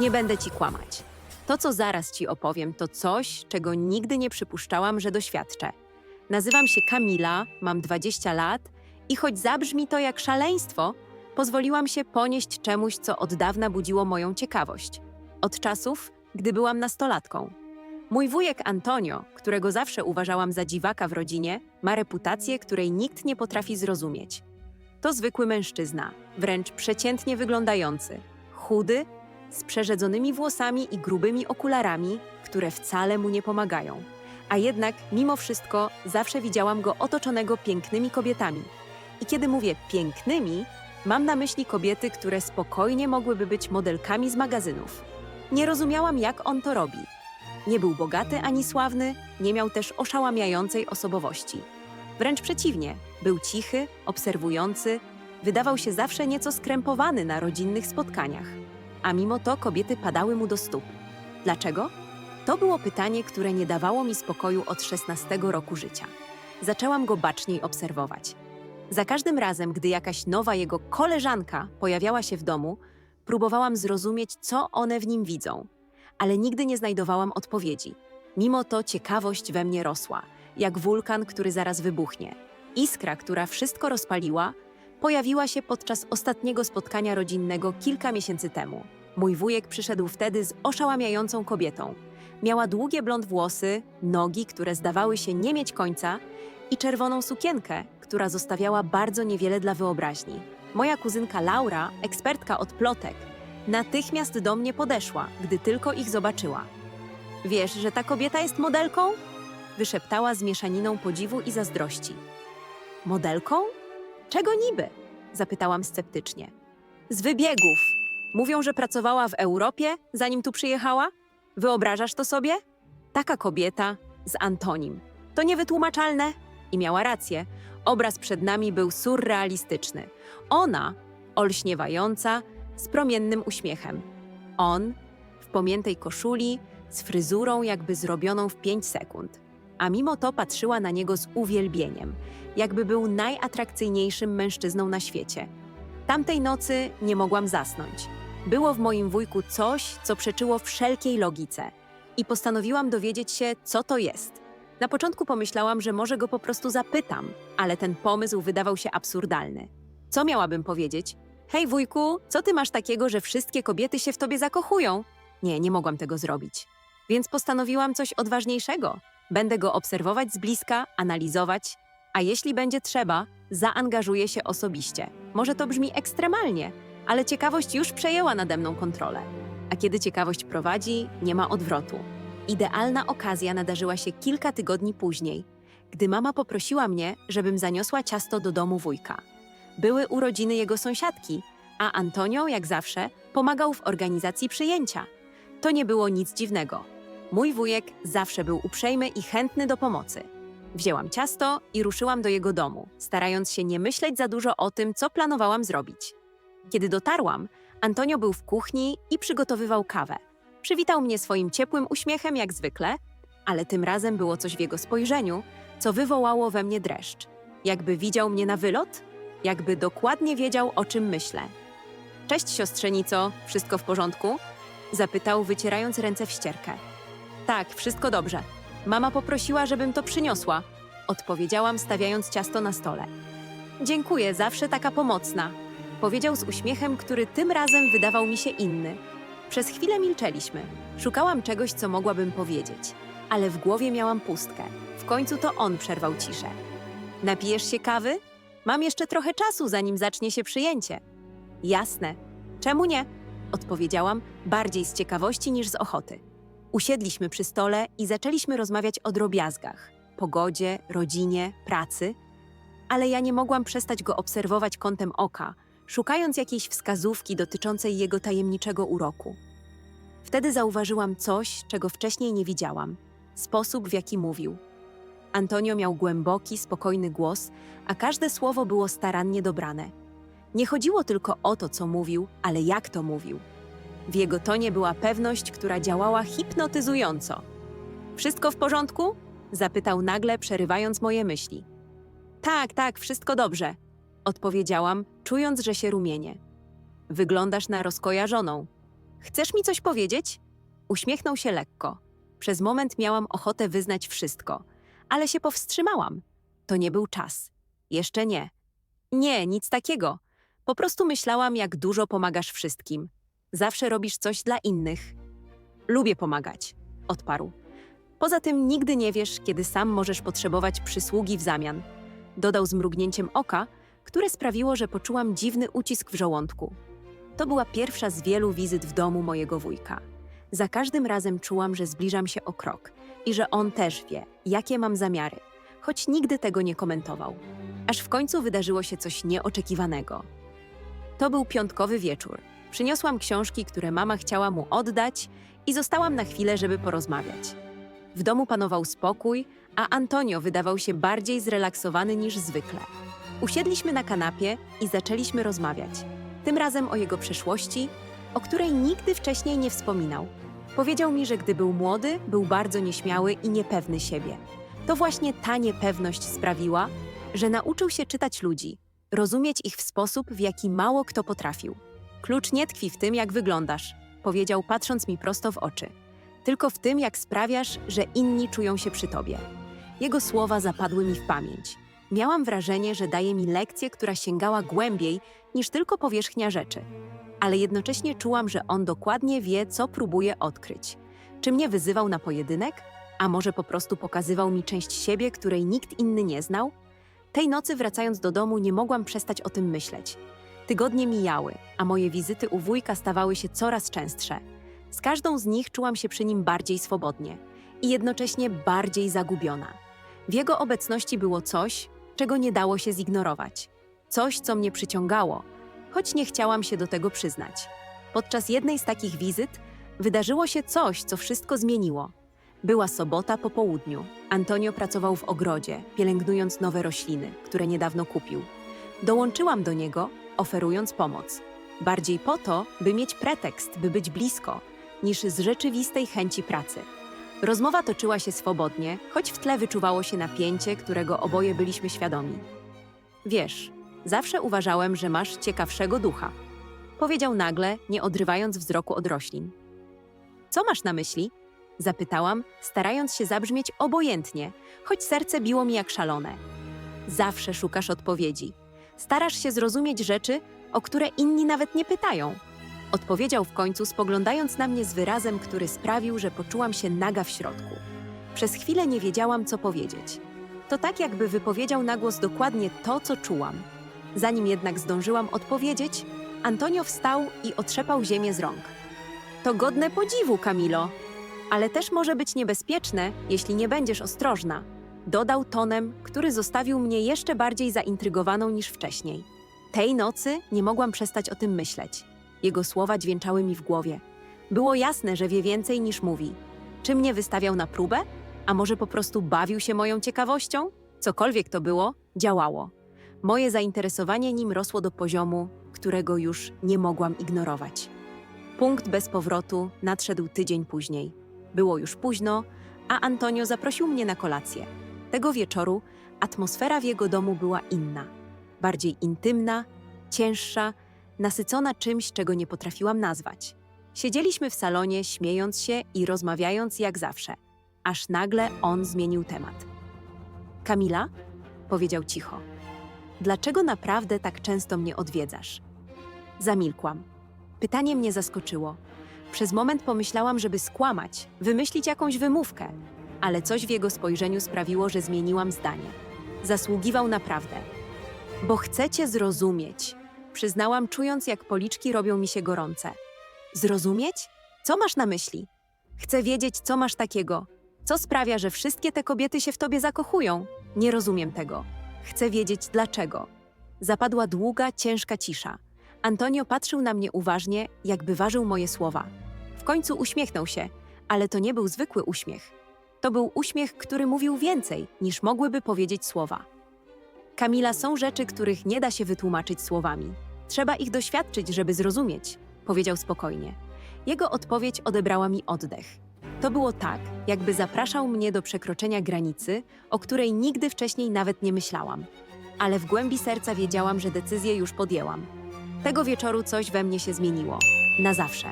Nie będę ci kłamać. To, co zaraz ci opowiem, to coś, czego nigdy nie przypuszczałam, że doświadczę. Nazywam się Kamila, mam 20 lat i choć zabrzmi to jak szaleństwo, pozwoliłam się ponieść czemuś, co od dawna budziło moją ciekawość. Od czasów, gdy byłam nastolatką. Mój wujek Antonio, którego zawsze uważałam za dziwaka w rodzinie, ma reputację, której nikt nie potrafi zrozumieć. To zwykły mężczyzna, wręcz przeciętnie wyglądający, chudy, z przerzedzonymi włosami i grubymi okularami, które wcale mu nie pomagają. A jednak, mimo wszystko, zawsze widziałam go otoczonego pięknymi kobietami. I kiedy mówię pięknymi, mam na myśli kobiety, które spokojnie mogłyby być modelkami z magazynów. Nie rozumiałam, jak on to robi. Nie był bogaty ani sławny, nie miał też oszałamiającej osobowości. Wręcz przeciwnie, był cichy, obserwujący, wydawał się zawsze nieco skrępowany na rodzinnych spotkaniach. A mimo to kobiety padały mu do stóp. Dlaczego? To było pytanie, które nie dawało mi spokoju od 16 roku życia. Zaczęłam go baczniej obserwować. Za każdym razem, gdy jakaś nowa jego koleżanka pojawiała się w domu, próbowałam zrozumieć, co one w nim widzą, ale nigdy nie znajdowałam odpowiedzi. Mimo to ciekawość we mnie rosła, jak wulkan, który zaraz wybuchnie. Iskra, która wszystko rozpaliła, pojawiła się podczas ostatniego spotkania rodzinnego kilka miesięcy temu. Mój wujek przyszedł wtedy z oszałamiającą kobietą. Miała długie blond włosy, nogi, które zdawały się nie mieć końca i czerwoną sukienkę, która zostawiała bardzo niewiele dla wyobraźni. Moja kuzynka Laura, ekspertka od plotek, natychmiast do mnie podeszła, gdy tylko ich zobaczyła. Wiesz, że ta kobieta jest modelką? Wyszeptała z mieszaniną podziwu i zazdrości. Modelką? Czego niby? Zapytałam sceptycznie. Z wybiegów. Mówią, że pracowała w Europie, zanim tu przyjechała? Wyobrażasz to sobie? Taka kobieta z Antonim. To niewytłumaczalne. I miała rację. Obraz przed nami był surrealistyczny. Ona, olśniewająca, z promiennym uśmiechem. On, w pomiętej koszuli, z fryzurą jakby zrobioną w 5 sekund. A mimo to patrzyła na niego z uwielbieniem, jakby był najatrakcyjniejszym mężczyzną na świecie. Tamtej nocy nie mogłam zasnąć. Było w moim wujku coś, co przeczyło wszelkiej logice. I postanowiłam dowiedzieć się, co to jest. Na początku pomyślałam, że może go po prostu zapytam, ale ten pomysł wydawał się absurdalny. Co miałabym powiedzieć? Hej wujku, co ty masz takiego, że wszystkie kobiety się w tobie zakochują? Nie, nie mogłam tego zrobić. Więc postanowiłam coś odważniejszego. Będę go obserwować z bliska, analizować, a jeśli będzie trzeba, zaangażuję się osobiście. Może to brzmi ekstremalnie, ale ciekawość już przejęła nade mną kontrolę. A kiedy ciekawość prowadzi, nie ma odwrotu. Idealna okazja nadarzyła się kilka tygodni później, gdy mama poprosiła mnie, żebym zaniosła ciasto do domu wujka. Były urodziny jego sąsiadki, a Antonio, jak zawsze, pomagał w organizacji przyjęcia. To nie było nic dziwnego. Mój wujek zawsze był uprzejmy i chętny do pomocy. Wzięłam ciasto i ruszyłam do jego domu, starając się nie myśleć za dużo o tym, co planowałam zrobić. Kiedy dotarłam, Antonio był w kuchni i przygotowywał kawę. Przywitał mnie swoim ciepłym uśmiechem jak zwykle, ale tym razem było coś w jego spojrzeniu, co wywołało we mnie dreszcz. Jakby widział mnie na wylot, jakby dokładnie wiedział, o czym myślę. Cześć, siostrzenico, wszystko w porządku? Zapytał, wycierając ręce w ścierkę. Tak, wszystko dobrze. Mama poprosiła, żebym to przyniosła, odpowiedziałam, stawiając ciasto na stole. Dziękuję, zawsze taka pomocna, powiedział z uśmiechem, który tym razem wydawał mi się inny. Przez chwilę milczeliśmy. Szukałam czegoś, co mogłabym powiedzieć, ale w głowie miałam pustkę. W końcu to on przerwał ciszę. Napijesz się kawy? Mam jeszcze trochę czasu, zanim zacznie się przyjęcie. Jasne. Czemu nie? Odpowiedziałam bardziej z ciekawości niż z ochoty. Usiedliśmy przy stole i zaczęliśmy rozmawiać o drobiazgach pogodzie, rodzinie, pracy, ale ja nie mogłam przestać go obserwować kątem oka, szukając jakiejś wskazówki dotyczącej jego tajemniczego uroku. Wtedy zauważyłam coś, czego wcześniej nie widziałam sposób, w jaki mówił. Antonio miał głęboki, spokojny głos, a każde słowo było starannie dobrane. Nie chodziło tylko o to, co mówił, ale jak to mówił. W jego tonie była pewność, która działała hipnotyzująco. Wszystko w porządku? Zapytał nagle, przerywając moje myśli. Tak, tak, wszystko dobrze, odpowiedziałam, czując, że się rumienię. Wyglądasz na rozkojarzoną. chcesz mi coś powiedzieć? Uśmiechnął się lekko. Przez moment miałam ochotę wyznać wszystko, ale się powstrzymałam. To nie był czas. Jeszcze nie. Nie, nic takiego. Po prostu myślałam, jak dużo pomagasz wszystkim. Zawsze robisz coś dla innych. Lubię pomagać, odparł. Poza tym nigdy nie wiesz, kiedy sam możesz potrzebować przysługi w zamian. Dodał z mrugnięciem oka, które sprawiło, że poczułam dziwny ucisk w żołądku. To była pierwsza z wielu wizyt w domu mojego wujka. Za każdym razem czułam, że zbliżam się o krok i że on też wie, jakie mam zamiary, choć nigdy tego nie komentował. Aż w końcu wydarzyło się coś nieoczekiwanego. To był piątkowy wieczór. Przyniosłam książki, które mama chciała mu oddać i zostałam na chwilę, żeby porozmawiać. W domu panował spokój, a Antonio wydawał się bardziej zrelaksowany niż zwykle. Usiedliśmy na kanapie i zaczęliśmy rozmawiać. Tym razem o jego przeszłości, o której nigdy wcześniej nie wspominał. Powiedział mi, że gdy był młody, był bardzo nieśmiały i niepewny siebie. To właśnie ta niepewność sprawiła, że nauczył się czytać ludzi, rozumieć ich w sposób, w jaki mało kto potrafił. Klucz nie tkwi w tym, jak wyglądasz, powiedział, patrząc mi prosto w oczy, tylko w tym, jak sprawiasz, że inni czują się przy tobie. Jego słowa zapadły mi w pamięć. Miałam wrażenie, że daje mi lekcję, która sięgała głębiej niż tylko powierzchnia rzeczy. Ale jednocześnie czułam, że on dokładnie wie, co próbuje odkryć. Czy mnie wyzywał na pojedynek? A może po prostu pokazywał mi część siebie, której nikt inny nie znał? Tej nocy wracając do domu nie mogłam przestać o tym myśleć. Tygodnie mijały, a moje wizyty u wujka stawały się coraz częstsze. Z każdą z nich czułam się przy nim bardziej swobodnie i jednocześnie bardziej zagubiona. W jego obecności było coś, czego nie dało się zignorować. Coś, co mnie przyciągało, choć nie chciałam się do tego przyznać. Podczas jednej z takich wizyt wydarzyło się coś, co wszystko zmieniło. Była sobota po południu. Antonio pracował w ogrodzie, pielęgnując nowe rośliny, które niedawno kupił. Dołączyłam do niego, oferując pomoc. Bardziej po to, by mieć pretekst, by być blisko, niż z rzeczywistej chęci pracy. Rozmowa toczyła się swobodnie, choć w tle wyczuwało się napięcie, którego oboje byliśmy świadomi. Wiesz, zawsze uważałem, że masz ciekawszego ducha, powiedział nagle, nie odrywając wzroku od roślin. Co masz na myśli? Zapytałam, starając się zabrzmieć obojętnie, choć serce biło mi jak szalone. Zawsze szukasz odpowiedzi. Starasz się zrozumieć rzeczy, o które inni nawet nie pytają. Odpowiedział w końcu, spoglądając na mnie z wyrazem, który sprawił, że poczułam się naga w środku. Przez chwilę nie wiedziałam, co powiedzieć. To tak, jakby wypowiedział na głos dokładnie to, co czułam. Zanim jednak zdążyłam odpowiedzieć, Antonio wstał i otrzepał ziemię z rąk. To godne podziwu, Kamilo, ale też może być niebezpieczne, jeśli nie będziesz ostrożna. Dodał tonem, który zostawił mnie jeszcze bardziej zaintrygowaną niż wcześniej. Tej nocy nie mogłam przestać o tym myśleć. Jego słowa dźwięczały mi w głowie. Było jasne, że wie więcej niż mówi. Czy mnie wystawiał na próbę? A może po prostu bawił się moją ciekawością? Cokolwiek to było, działało. Moje zainteresowanie nim rosło do poziomu, którego już nie mogłam ignorować. Punkt bez powrotu nadszedł tydzień później. Było już późno, a Antonio zaprosił mnie na kolację. Tego wieczoru atmosfera w jego domu była inna, bardziej intymna, cięższa, nasycona czymś, czego nie potrafiłam nazwać. Siedzieliśmy w salonie, śmiejąc się i rozmawiając jak zawsze, aż nagle on zmienił temat. Kamila? powiedział cicho. Dlaczego naprawdę tak często mnie odwiedzasz? Zamilkłam. Pytanie mnie zaskoczyło. Przez moment pomyślałam, żeby skłamać, wymyślić jakąś wymówkę, ale coś w jego spojrzeniu sprawiło, że zmieniłam zdanie. Zasługiwał naprawdę. Bo chcecie zrozumieć, przyznałam, czując, jak policzki robią mi się gorące. Zrozumieć? Co masz na myśli? Chcę wiedzieć, co masz takiego. Co sprawia, że wszystkie te kobiety się w tobie zakochują? Nie rozumiem tego. Chcę wiedzieć dlaczego. Zapadła długa, ciężka cisza. Antonio patrzył na mnie uważnie, jakby ważył moje słowa. W końcu uśmiechnął się, ale to nie był zwykły uśmiech. To był uśmiech, który mówił więcej, niż mogłyby powiedzieć słowa. Kamila, są rzeczy, których nie da się wytłumaczyć słowami. Trzeba ich doświadczyć, żeby zrozumieć, powiedział spokojnie. Jego odpowiedź odebrała mi oddech. To było tak, jakby zapraszał mnie do przekroczenia granicy, o której nigdy wcześniej nawet nie myślałam. Ale w głębi serca wiedziałam, że decyzję już podjęłam. Tego wieczoru coś we mnie się zmieniło. Na zawsze.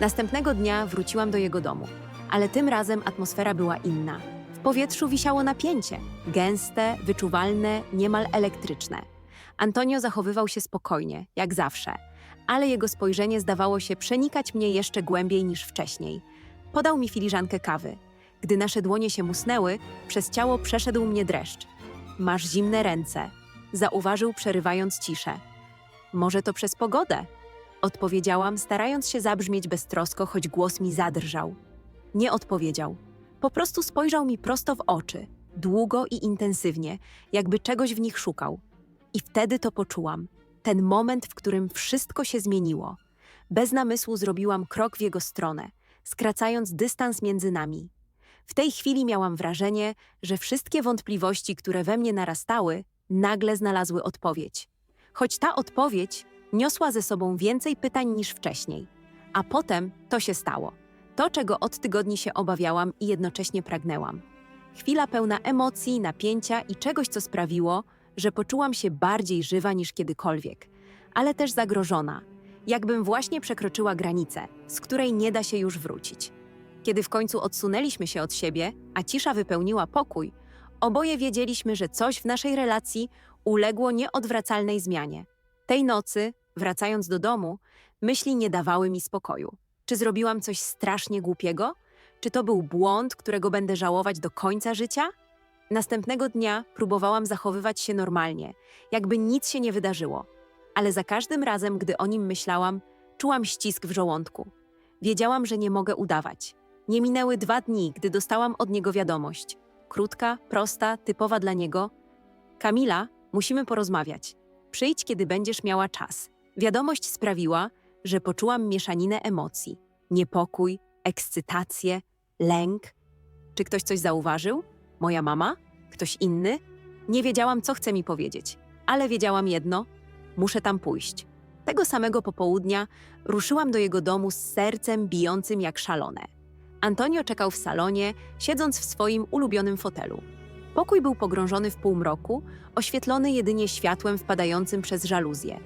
Następnego dnia wróciłam do jego domu, ale tym razem atmosfera była inna. W powietrzu wisiało napięcie, gęste, wyczuwalne, niemal elektryczne. Antonio zachowywał się spokojnie, jak zawsze, ale jego spojrzenie zdawało się przenikać mnie jeszcze głębiej niż wcześniej. Podał mi filiżankę kawy. Gdy nasze dłonie się musnęły, przez ciało przeszedł mnie dreszcz. Masz zimne ręce, zauważył, przerywając ciszę. Może to przez pogodę? Odpowiedziałam, starając się zabrzmieć beztrosko, choć głos mi zadrżał. Nie odpowiedział. Po prostu spojrzał mi prosto w oczy, długo i intensywnie, jakby czegoś w nich szukał. I wtedy to poczułam. Ten moment, w którym wszystko się zmieniło. Bez namysłu zrobiłam krok w jego stronę, skracając dystans między nami. W tej chwili miałam wrażenie, że wszystkie wątpliwości, które we mnie narastały, nagle znalazły odpowiedź. Choć ta odpowiedź niosła ze sobą więcej pytań niż wcześniej. A potem to się stało. To, czego od tygodni się obawiałam i jednocześnie pragnęłam. Chwila pełna emocji, napięcia i czegoś, co sprawiło, że poczułam się bardziej żywa niż kiedykolwiek, ale też zagrożona, jakbym właśnie przekroczyła granicę, z której nie da się już wrócić. Kiedy w końcu odsunęliśmy się od siebie, a cisza wypełniła pokój, oboje wiedzieliśmy, że coś w naszej relacji uległo nieodwracalnej zmianie. Tej nocy, wracając do domu, myśli nie dawały mi spokoju. Czy zrobiłam coś strasznie głupiego? Czy to był błąd, którego będę żałować do końca życia? Następnego dnia próbowałam zachowywać się normalnie, jakby nic się nie wydarzyło. Ale za każdym razem, gdy o nim myślałam, czułam ścisk w żołądku. Wiedziałam, że nie mogę udawać. Nie minęły dwa dni, gdy dostałam od niego wiadomość. Krótka, prosta, typowa dla niego. Kamila, musimy porozmawiać. Przyjdź, kiedy będziesz miała czas. Wiadomość sprawiła, że poczułam mieszaninę emocji: niepokój, ekscytację, lęk. Czy ktoś coś zauważył? Moja mama? Ktoś inny? Nie wiedziałam, co chce mi powiedzieć, ale wiedziałam jedno: muszę tam pójść. Tego samego popołudnia ruszyłam do jego domu z sercem bijącym jak szalone. Antonio czekał w salonie, siedząc w swoim ulubionym fotelu. Pokój był pogrążony w półmroku, oświetlony jedynie światłem wpadającym przez żaluzję.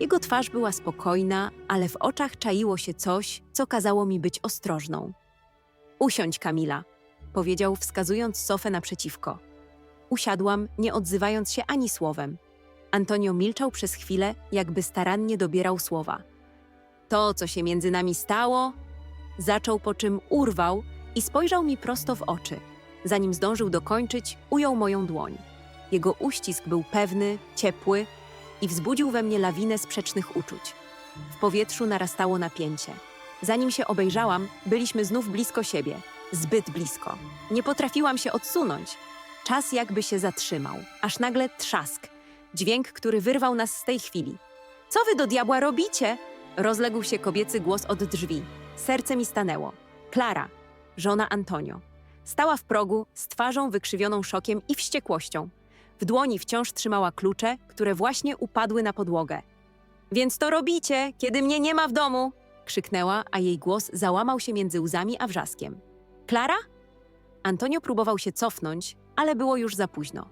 Jego twarz była spokojna, ale w oczach czaiło się coś, co kazało mi być ostrożną. Usiądź, Kamila, powiedział, wskazując sofę naprzeciwko. Usiadłam, nie odzywając się ani słowem. Antonio milczał przez chwilę, jakby starannie dobierał słowa. To, co się między nami stało, zaczął, po czym urwał i spojrzał mi prosto w oczy. Zanim zdążył dokończyć, ujął moją dłoń. Jego uścisk był pewny, ciepły i wzbudził we mnie lawinę sprzecznych uczuć. W powietrzu narastało napięcie. Zanim się obejrzałam, byliśmy znów blisko siebie, zbyt blisko. Nie potrafiłam się odsunąć. Czas jakby się zatrzymał, aż nagle trzask, dźwięk, który wyrwał nas z tej chwili. Co wy do diabła robicie? Rozległ się kobiecy głos od drzwi. Serce mi stanęło. Klara, żona Antonio. Stała w progu, z twarzą wykrzywioną szokiem i wściekłością. W dłoni wciąż trzymała klucze, które właśnie upadły na podłogę. Więc to robicie, kiedy mnie nie ma w domu! krzyknęła, a jej głos załamał się między łzami a wrzaskiem. Klara? Antonio próbował się cofnąć, ale było już za późno.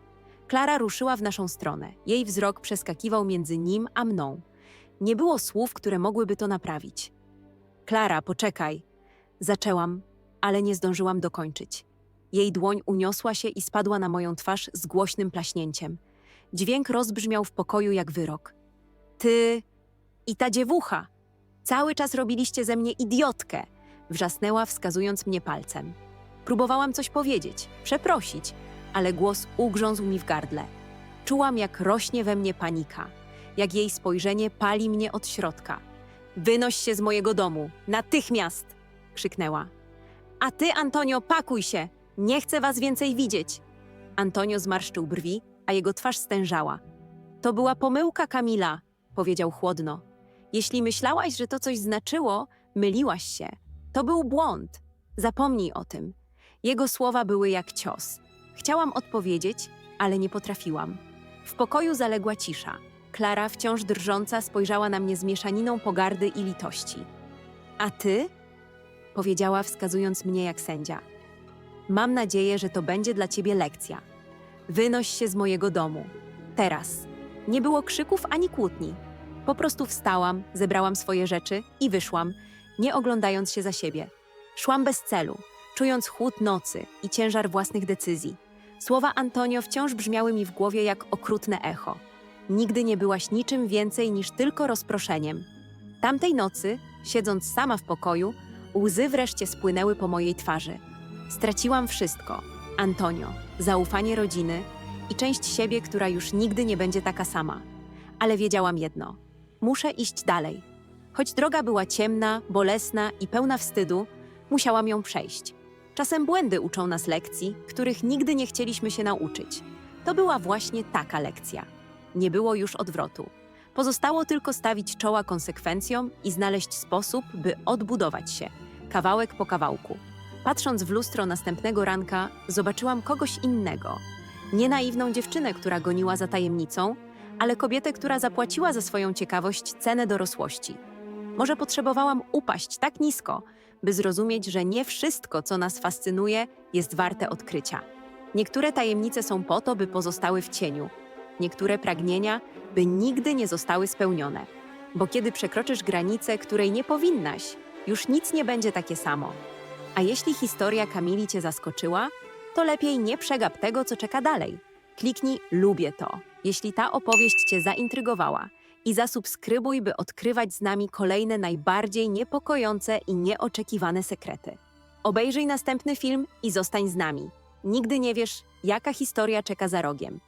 Klara ruszyła w naszą stronę. Jej wzrok przeskakiwał między nim a mną. Nie było słów, które mogłyby to naprawić. Klara, poczekaj. Zaczęłam, ale nie zdążyłam dokończyć. Jej dłoń uniosła się i spadła na moją twarz z głośnym plaśnięciem. Dźwięk rozbrzmiał w pokoju jak wyrok. Ty i ta dziewucha! Cały czas robiliście ze mnie idiotkę! Wrzasnęła, wskazując mnie palcem. Próbowałam coś powiedzieć, przeprosić, ale głos ugrzązł mi w gardle. Czułam, jak rośnie we mnie panika, jak jej spojrzenie pali mnie od środka. Wynoś się z mojego domu, natychmiast! krzyknęła. A ty, Antonio, pakuj się! Nie chcę was więcej widzieć! Antonio zmarszczył brwi, a jego twarz stężała. To była pomyłka, Kamila, powiedział chłodno. Jeśli myślałaś, że to coś znaczyło, myliłaś się. To był błąd. Zapomnij o tym. Jego słowa były jak cios. Chciałam odpowiedzieć, ale nie potrafiłam. W pokoju zaległa cisza. Klara, wciąż drżąca, spojrzała na mnie z mieszaniną pogardy i litości. A ty? powiedziała, wskazując mnie jak sędzia. Mam nadzieję, że to będzie dla ciebie lekcja. Wynoś się z mojego domu. Teraz. Nie było krzyków ani kłótni. Po prostu wstałam, zebrałam swoje rzeczy i wyszłam, nie oglądając się za siebie. Szłam bez celu, czując chłód nocy i ciężar własnych decyzji. Słowa Antonio wciąż brzmiały mi w głowie jak okrutne echo. Nigdy nie byłaś niczym więcej niż tylko rozproszeniem. Tamtej nocy, siedząc sama w pokoju, łzy wreszcie spłynęły po mojej twarzy. Straciłam wszystko: Antonio, zaufanie rodziny i część siebie, która już nigdy nie będzie taka sama. Ale wiedziałam jedno: muszę iść dalej. Choć droga była ciemna, bolesna i pełna wstydu, musiałam ją przejść. Czasem błędy uczą nas lekcji, których nigdy nie chcieliśmy się nauczyć. To była właśnie taka lekcja. Nie było już odwrotu. Pozostało tylko stawić czoła konsekwencjom i znaleźć sposób, by odbudować się, kawałek po kawałku. Patrząc w lustro następnego ranka, zobaczyłam kogoś innego. Nie naiwną dziewczynę, która goniła za tajemnicą, ale kobietę, która zapłaciła za swoją ciekawość cenę dorosłości. Może potrzebowałam upaść tak nisko, by zrozumieć, że nie wszystko, co nas fascynuje, jest warte odkrycia. Niektóre tajemnice są po to, by pozostały w cieniu, niektóre pragnienia, by nigdy nie zostały spełnione. Bo kiedy przekroczysz granicę, której nie powinnaś, już nic nie będzie takie samo. A jeśli historia Kamili Cię zaskoczyła, to lepiej nie przegap tego, co czeka dalej. Kliknij Lubię to, jeśli ta opowieść Cię zaintrygowała i zasubskrybuj, by odkrywać z nami kolejne najbardziej niepokojące i nieoczekiwane sekrety. Obejrzyj następny film i zostań z nami. Nigdy nie wiesz, jaka historia czeka za rogiem.